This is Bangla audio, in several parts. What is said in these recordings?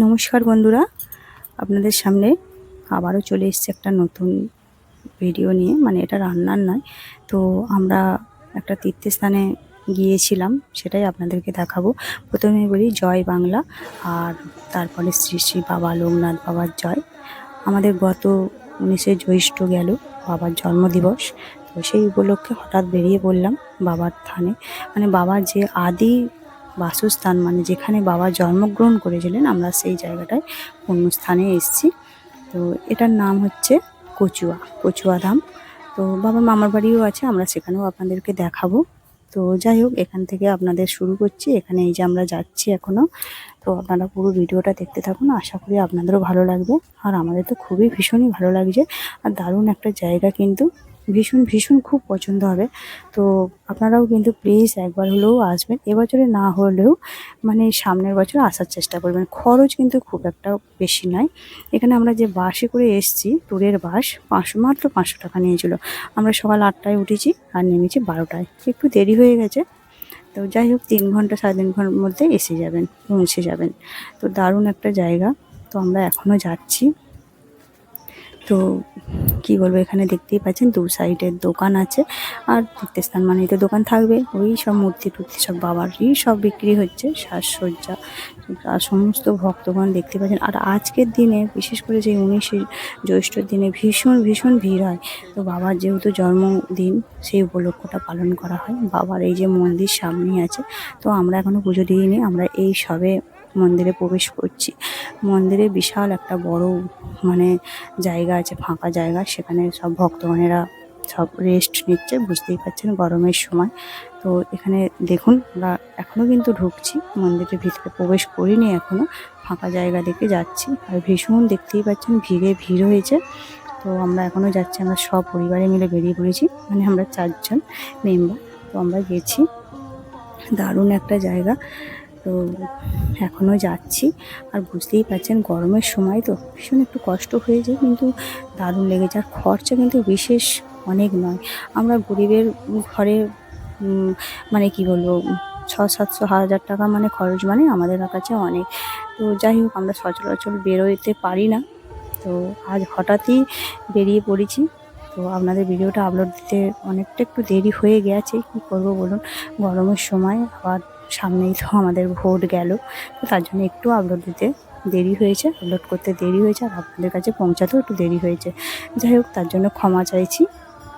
নমস্কার বন্ধুরা, আপনাদের সামনে আবারও চলে এসেছে একটা নতুন ভিডিও নিয়ে। মানে এটা রান্নার নয়, তো আমরা একটা তীর্থস্থানে গিয়েছিলাম, সেটাই আপনাদেরকে দেখাবো। প্রথমে বলি জয় বাংলা, আর তারপরে শ্রী শ্রী বাবা লোকনাথ বাবার জয়। আমাদের গত উনিশে জ্যৈষ্ঠ গেল বাবার জন্মদিবস, তো সেই উপলক্ষে হঠাৎ বেরিয়ে পড়লাম বাবার থানে। মানে বাবার যে আদি বাসস্থান মানে যেখানে বাবা জন্মগ্রহণ করেছিলেন, আমরা সেই জায়গাটায় পুণ্যস্থানে এসেছি। তো এটার নাম হচ্ছে কচুয়া কচুয়া ধাম। তো বাবা মামার বাড়িও আছে, আমরা সেখানেও আপনাদেরকে দেখাবো। তো যাই হোক, এখান থেকে আপনাদের শুরু করছি। এখানে এই যে আমরা যাচ্ছি এখনও তো আপনারা পুরো ভিডিওটা দেখতে থাকুন, আশা করি আপনাদেরও ভালো লাগবে। আর আমাদের তো খুবই ভীষণই ভালো লাগছে। আর দারুণ একটা জায়গা কিন্তু। ভীষণ ভীষণ খুব পছন্দ হবে। তো আপনারাও কিন্তু প্লিজ একবার হলেও আসবেন। এবছরে না হলেও মানে সামনের বছর আসার চেষ্টা করবেন। খরচ কিন্তু খুব একটা বেশি নয়। এখানে আমরা যে বাসে করে এসেছি, ট্যুরের বাস পাঁচশো মাত্র পাঁচশো টাকা নিয়েছিল। আমরা সকাল আটটায় উঠেছি আর নেমেছি বারোটায়। একটু দেরি হয়ে গেছে। তো যাই হোক, তিন ঘণ্টা, সাড়ে তিন ঘণ্টার মধ্যে এসে যাবেন, পৌঁছে যাবেন। তো দারুণ একটা জায়গা। তো আমরা এখনও যাচ্ছি। তো কি বলব, এখানে দেখতেই পাচ্ছেন দু সাইডের দোকান আছে। আর তীর্থস্থান মানে তো দোকান থাকবে। ওই সব মূর্তি টুর্তি সব বাবারই সব বিক্রি হচ্ছে, সাজসজ্জা। আর সমস্ত ভক্তগণ দেখতে পাচ্ছেন। আর আজকের দিনে, বিশেষ করে যে উনিশে জ্যৈষ্ঠর দিনে ভীষণ ভীষণ ভিড় হয়। তো বাবার যেহেতু জন্মদিন, সেই উপলক্ষটা পালন করা হয়। বাবার এই যে মন্দির সামনেই আছে। তো আমরা এখনও পুজো দিইনি। আমরা এই সবে মন্দিরে প্রবেশ করছি। মন্দিরে বিশাল একটা বড় মানে জায়গা আছে, ফাঁকা জায়গা। সেখানে সব ভক্তগণেরা সব রেস্ট নিচ্ছে। বুঝতেই পারছেন গরমের সময়। তো এখানে দেখুন, আমরা এখনও কিন্তু ঢুকছি। মন্দিরের ভিতরে প্রবেশ করিনি এখনও ফাঁকা জায়গা দেখে যাচ্ছি। আর ভীষণ দেখতেই পাচ্ছেন ভিড়ে ভিড় হয়েছে। তো আমরা এখনও যাচ্ছি, আমরা সব পরিবারে মিলে বেরিয়ে পড়েছি। মানে আমরা চারজন মেম্বার তো আমরা গেছি। দারুণ একটা জায়গা। তো এখনও যাচ্ছি। আর বুঝতেই পারছেন গরমের সময় তো ভীষণ একটু কষ্ট হয়ে যায়, কিন্তু দারুণ লেগেছে আর খরচা কিন্তু বিশেষ অনেক নয়। আমরা গরিবের ঘরে মানে কি বলব, ছ, সাতশো, হাজার টাকা মানে খরচ মানে আমাদের কাছে অনেক। তো যাই হোক, আমরা সচরাচর বেরোতে পারি না। তো আজ হঠাৎই বেরিয়ে পড়েছি। তো আপনাদের ভিডিওটা আপলোড দিতে অনেকটা একটু দেরি হয়ে গেছে। কী করব বলুন? গরমের সময় আবার সামনেই তো আমাদের ভোট গেল। তো তার জন্য একটু আপলোড দিতে দেরি হয়েছে আপলোড করতে দেরি হয়েছে আর আপনাদের কাছে পৌঁছাতেও একটু দেরি হয়েছে। যাই হোক, তার জন্য ক্ষমা চাইছি।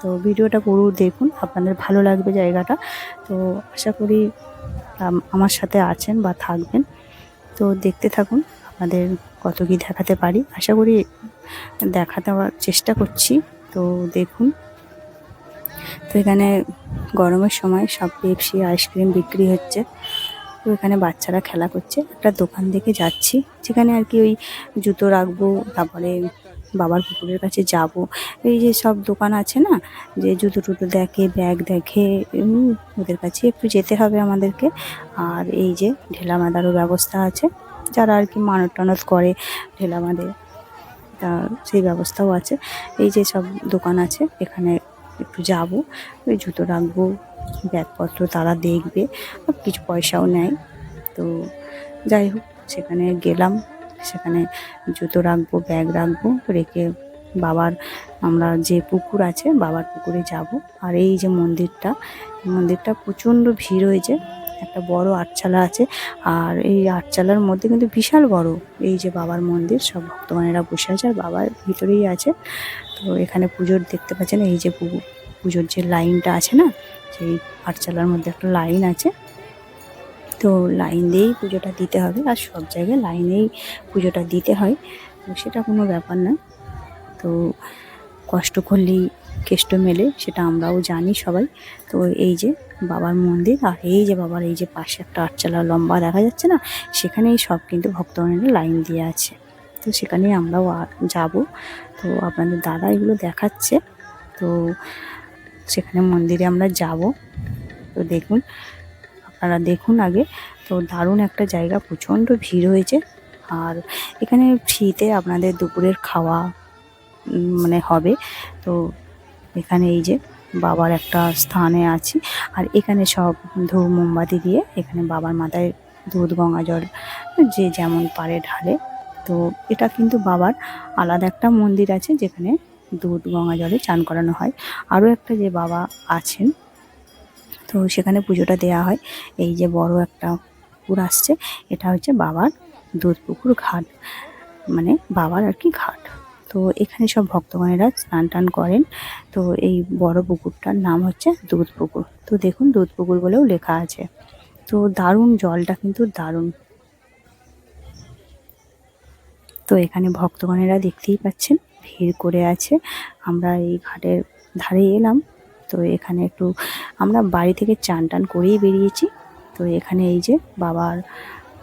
তো ভিডিওটা পুরো দেখুন, আপনাদের ভালো লাগবে জায়গাটা। তো আশা করি আমার সাথে আছেন বা থাকবেন। তো দেখতে থাকুন, আপনাদের কত কী দেখাতে পারি। আশা করি দেখাতে আমার চেষ্টা করছি। তো দেখুন। তো এখানে গরমের সময় সব পেপসি, আইসক্রিম বিক্রি হচ্ছে। তো এখানে বাচ্চারা খেলা করছে। একটা দোকান দেখে যাচ্ছি। যেখানে আর কি ওই জুতো রাখব, তারপরে বাবার পুকুরের কাছে যাব। এই যে সব দোকান আছে না, যে জুতো টুতো দেখে, ব্যাগ দেখে ওদের কাছে একটু যেতে হবে আমাদেরকে। আর এই যে ঢেলা বাঁধারও ব্যবস্থা আছে। যারা আর কি মানত টানত করে ঢেলা বাঁধে, তা সেই ব্যবস্থাও আছে। এই যে সব দোকান আছে, এখানে একটু যাব, ওই জুতো রাখব। ব্যাগপত্র তারা দেখবে কিছু পয়সাও নেয়। তো যাই হোক, সেখানে গেলাম। সেখানে জুতো রাখব, ব্যাগ রাখব, রেখে বাবার, আমরা যে পুকুর আছে, বাবার পুকুরে যাব। আর এই যে মন্দিরটা মন্দিরটা প্রচণ্ড ভিড় হয়েছে। একটা বড় আটচালা আছে, আর এই আটচালার মধ্যে কিন্তু বিশাল বড় এই যে বাবার মন্দির। সব ভক্তগণেরা বসে আছে, আর বাবার ভিতরেই আছে। তো এখানে পুজোর দেখতে পাচ্ছেন, এই যে পু- পুজোর যে লাইনটা আছে না, সেই পাঠশালার মধ্যে একটা লাইন আছে। তো লাইন দিয়েই পুজোটা দিতে হবে আর সব জায়গায় লাইনেই পুজোটা দিতে হয়। সেটা কোনো ব্যাপার না। তো কষ্ট করলেই কেষ্ট মেলে, সেটা আমরাও জানি সবাই। তো এই যে বাবার মন্দির আর এই যে বাবার এই যে পাশে একটা আটচালা লম্বা দেখা যাচ্ছে না, সেখানেই সব কিন্তু ভক্তগণেরা লাইন দিয়ে আছে। তো সেখানেই আমরাও যাব। তো আপনাদের দাদা এগুলো দেখাচ্ছে। তো সেখানে মন্দিরে আমরা যাব। তো দেখুন, আপনারা দেখুন আগে। তো দারুণ একটা জায়গা, প্রচণ্ড ভিড় হয়েছে। আর এখানে ফ্রিতে আপনাদের দুপুরের খাওয়া মানে হবে। তো এখানে এই যে বাবার একটা স্থানে আছি। আর এখানে সব ধূপ, মোমবাতি দিয়ে এখানে বাবার মাথায় দুধ, গঙ্গা জল, যে যেমন পারে ঢালে। তো এটা কিন্তু বাবার আলাদা একটা মন্দির আছে যেখানে দুধ গঙ্গা জলে চান করানো হয়। আরও একটা যে বাবা আছেন, তো সেখানে পুজোটা দেওয়া হয়। এই যে বড় একটা পুকুর আসছে, এটা হচ্ছে বাবার দুধ পুকুর ঘাট মানে বাবার আর কি ঘাট। তো এখানে সব ভক্তগণেরা স্নান টান করেন। তো এই বড় পুকুরটার নাম হচ্ছে দুধ পুকুর। তো দেখুন, দুধ পুকুর বলেও লেখা আছে। তো দারুণ, জলটা কিন্তু দারুণ। তো এখানে ভক্তগণেরা দেখতেই পাচ্ছেন। ভিড় করে আছে। আমরা এই ঘাটের ধারে এলাম। তো এখানে একটু আমরা বাড়ি থেকে চান টান করেই বেরিয়েছি। তো এখানে এই যে বাবার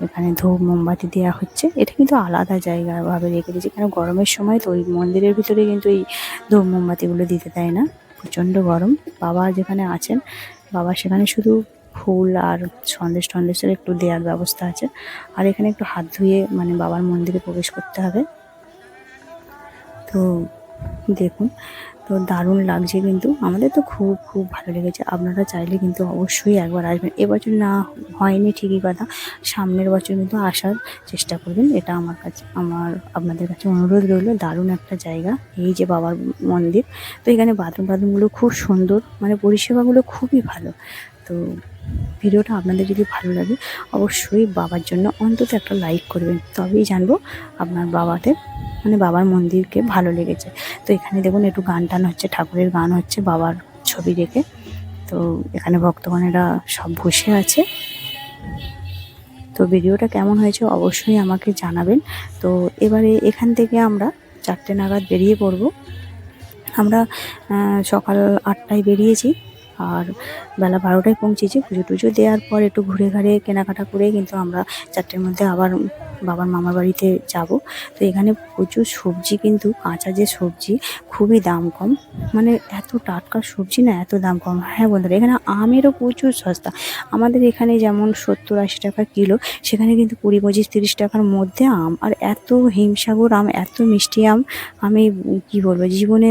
এখানে ধূপ, মোমবাতি দেওয়া হচ্ছে। এটা কিন্তু আলাদা জায়গা ভাবে রেখে দিয়েছে। কেন গরমের সময় তো ওই মন্দিরের ভিতরে কিন্তু এই ধূপ, মোমবাতিগুলো দিতে দেয় না। প্রচণ্ড গরম। বাবা যেখানে আছেন, বাবা সেখানে শুধু ফুল আর সন্দেশ টন্দেশের একটু দেওয়ার ব্যবস্থা আছে। আর এখানে একটু হাত ধুয়ে মানে বাবার মন্দিরে প্রবেশ করতে হবে। তো দেখুন, তো দারুণ লাগছে কিন্তু। আমাদের তো খুব খুব ভালো লেগেছে। আপনারা চাইলে কিন্তু অবশ্যই একবার আসবেন। এবছর না হয়নি ঠিকই কথা। সামনের বছর কিন্তু আসার চেষ্টা করবেন। এটা আমার কাছে, আমার, আপনাদের কাছে অনুরোধ রইল। দারুণ একটা জায়গা। এই যে বাবার মন্দির। তো এখানে বাথরুম টাথরুমগুলো খুব সুন্দর। মানে পরিষেবাগুলো খুবই ভালো। তো ভিডিওটা আপনাদের যদি ভালো লাগে, অবশ্যই বাবার জন্য অন্তত একটা লাইক করবেন। তবেই জানব আপনার বাবাতে মানে বাবার মন্দিরকে ভালো লেগেছে। তো এখানে দেখুন, একটু গান টান হচ্ছে, ঠাকুরের গান হচ্ছে, বাবার ছবি রেখে তো এখানে ভক্তগণেরা সব বসে আছে। তো ভিডিওটা কেমন হয়েছে অবশ্যই আমাকে জানাবেন। তো এবারে এখান থেকে আমরা চারটে নাগাদ বেরিয়ে পড়ব। আমরা সকাল আটটায় বেরিয়েছি। আর বেলা বারোটায় পৌঁছেছি পুজো টুজো দেওয়ার পর একটু ঘুরে ঘাড়ে কেনাকাটা করে কিন্তু আমরা চারটের মধ্যে আবার বাবার মামার বাড়িতে যাব। তো এখানে প্রচুর সবজি কিন্তু, কাঁচা যে সবজি, খুবই দাম কম। মানে এত টাটকা সবজি না, এত দাম কম। হ্যাঁ বন্ধুরা, এখানে আমেরও প্রচুর সস্তা। আমাদের এখানে যেমন সত্তর আশি টাকা কিলো, সেখানে কিন্তু কুড়ি, পঁচিশ, তিরিশ টাকার মধ্যে আম। আর এত হিমসাগর আম, এত মিষ্টি আম, আমি কি বলব, জীবনে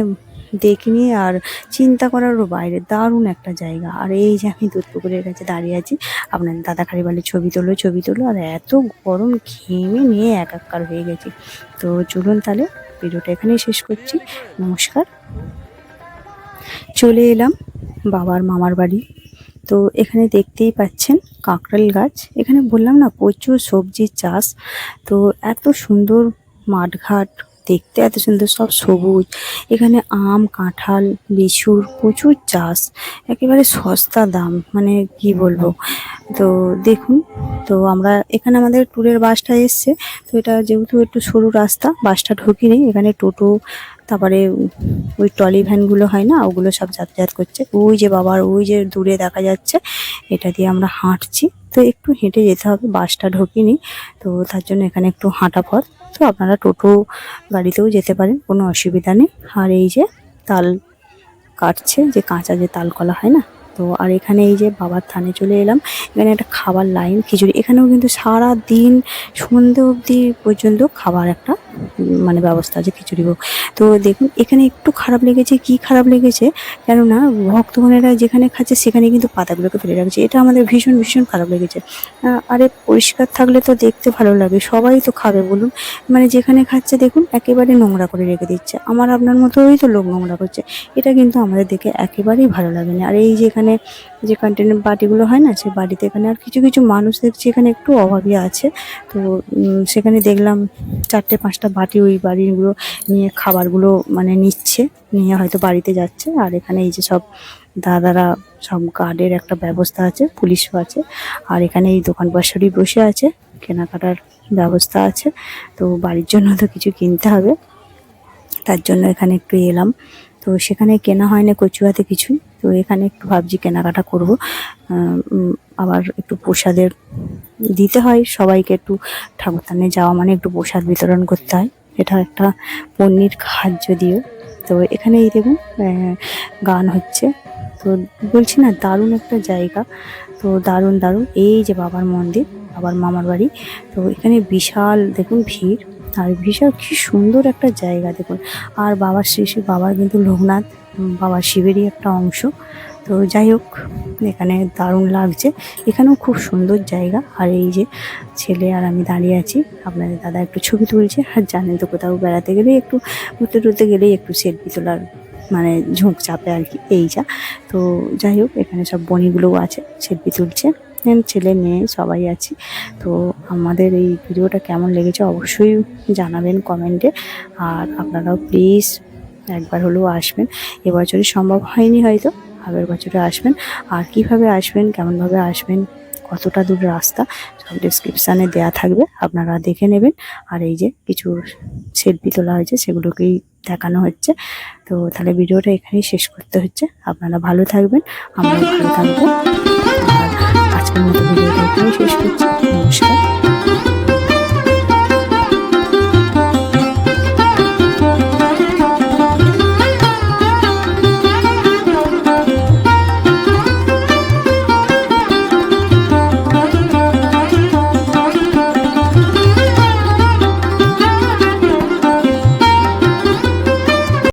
দেখিনি আর চিন্তা করারও বাইরে দারুণ একটা জায়গা। আর এই যে আমি দুধ পুকুরের কাছে দাঁড়িয়ে আছি, আপনার দাদা বলে ছবি তোলো ছবি তোলো আর এত গরম ঘেমে নিয়ে এক একাকার হয়ে গেছি। তো চলুন তাহলে ভিডিওটা এখানেই শেষ করছি। নমস্কার। চলে এলাম বাবার মামার বাড়ি। তো এখানে দেখতেই পাচ্ছেন কাঁকড়াল গাছ। এখানে বললাম না, প্রচুর সবজির চাষ। তো এত সুন্দর মাঠঘাট দেখতে এত সুন্দর, সব সবুজ। এখানে আম, কাঁঠাল লিচুর প্রচুর চাষ। একেবারে সস্তা দাম মানে কি বলব? তো দেখুন, তো আমরা এখানে আমাদের ট্যুরের বাসটা এসছে। তো এটা যেহেতু একটু সরু রাস্তা, বাসটা ঢুকিনি। এখানে টোটো, তারপরে ওই ট্রলি ভ্যানগুলো হয় না, ওগুলো সব যাতায়াত করছে। ওই যে বাবার, ওই যে দূরে দেখা যাচ্ছে, এটা দিয়ে আমরা হাঁটছি। তো একটু হেঁটে যেতে হবে, বাসটা ঢোকেনি। তো তার জন্য এখানে একটু হাঁটা পথ। তো আপনারা টোটো গাড়িতেও যেতে পারেন, কোনো অসুবিধা নেই। আর এই যে তাল কাটছে, যে কাঁচা যে তাল কলা হয় না তো আর এখানে এই যে বাবার থানে চলে এলাম। এখানে একটা খাবার লাইন, খিচুড়ি। এখানেও কিন্তু সারা দিন সন্ধে অবধি পর্যন্ত খাবার একটা মানে ব্যবস্থা আছে, খিচুড়ি ভোগ। তো দেখুন, এখানে একটু খারাপ লেগেছে, কি খারাপ লেগেছে কেননা ভক্তগণেরা যেখানে খাচ্ছে সেখানে কিন্তু পাতাগুলোকে ফেলে রাখছে। এটা আমাদের ভীষণ ভীষণ খারাপ লেগেছে। আরে পরিষ্কার থাকলে তো দেখতে ভালো লাগে, সবাই তো খাবে বলুন। মানে যেখানে খাচ্ছে দেখুন, একেবারে নোংরা করে রেখে দিচ্ছে। আমার আপনার মতোই তো লোক নোংরা করছে। এটা কিন্তু আমাদের দেখে একেবারেই ভালো লাগে না। আর এই যে এখানে যে কন্টেনার বাটিগুলো হয় না, সে বাড়িতে এখানে আর কিছু কিছু মানুষ দেখছি, এখানে একটু অভাবী আছে। তো সেখানে দেখলাম চারটে, পাঁচটা বাটি ওই বাড়িগুলো নিয়ে খাবারগুলো মানে নিচ্ছে, নিয়ে হয়তো বাড়িতে যাচ্ছে। আর এখানে এই যে সব দাদারা, সব গার্ডের একটা ব্যবস্থা আছে, পুলিশও আছে। আর এখানে এই দোকান পাশারই বসে আছে, কেনাকাটার ব্যবস্থা আছে। তো বাড়ির জন্য তো কিছু কিনতে হবে। তার জন্য এখানে একটু এলাম। তো সেখানে কেনা হয় না কচুয়াতে কিছুই তো এখানে একটু ভাবছি কেনাকাটা করব। আবার একটু প্রসাদের দিতে হয় সবাইকে একটু। ঠাকুরদানে যাওয়া মানে একটু প্রসাদ বিতরণ করতে হয়। এটা একটা পন্নির খাদ যদিও তো এখানে এই দেখুন গান হচ্ছে। তো বলছি না, দারুণ একটা জায়গা। তো দারুণ দারুণ। এই যে বাবার মন্দির, বাবার মামার বাড়ি। তো এখানে বিশাল দেখুন ভিড়। আর বিশাল কি সুন্দর একটা জায়গা দেখুন। আর বাবার শ্রী বাবার কিন্তু লোকনাথ বাবা শিবেরই একটা অংশ। তো যাই হোক, এখানে দারুণ লাগছে। এখানেও খুব সুন্দর জায়গা। আর এই যে ছেলে আর আমি দাঁড়িয়ে আছি, আপনাদের দাদা একটু ছবি তুলছে। আর জানেন তো কোথাও বেড়াতে গেলেই একটু, ঘুরতে টুরতে গেলেই একটু সেলফি তোলার মানে ঝোঁক চাপে আর কি, এই যা। তো যাই হোক, এখানে সব বনিগুলোও আছে সেলফি তুলছে। ছেলে মেয়ে, সবাই আছি। তো আমাদের এই ভিডিওটা কেমন লেগেছে অবশ্যই জানাবেন কমেন্টে। আর আপনারাও প্লিজ একবার হলেও আসবেন। এবছরই সম্ভব হয়নি হয়তো, আগের বছরে আসবেন। আর কীভাবে আসবেন, কেমনভাবে আসবেন, কতটা দূর রাস্তা, সব ডিসক্রিপশানে দেয়া থাকবে। আপনারা দেখে নেবেন। আর এই যে কিছু সেলফি তোলা হয়েছে, সেগুলোকেই দেখানো হচ্ছে। তো তাহলে ভিডিওটা এখানেই শেষ করতে হচ্ছে। আপনারা ভালো থাকবেন। আমরা ভালো থাকব। আর আজকের মতো ভিডিওটা এখানেই শেষ করছি নমস্কার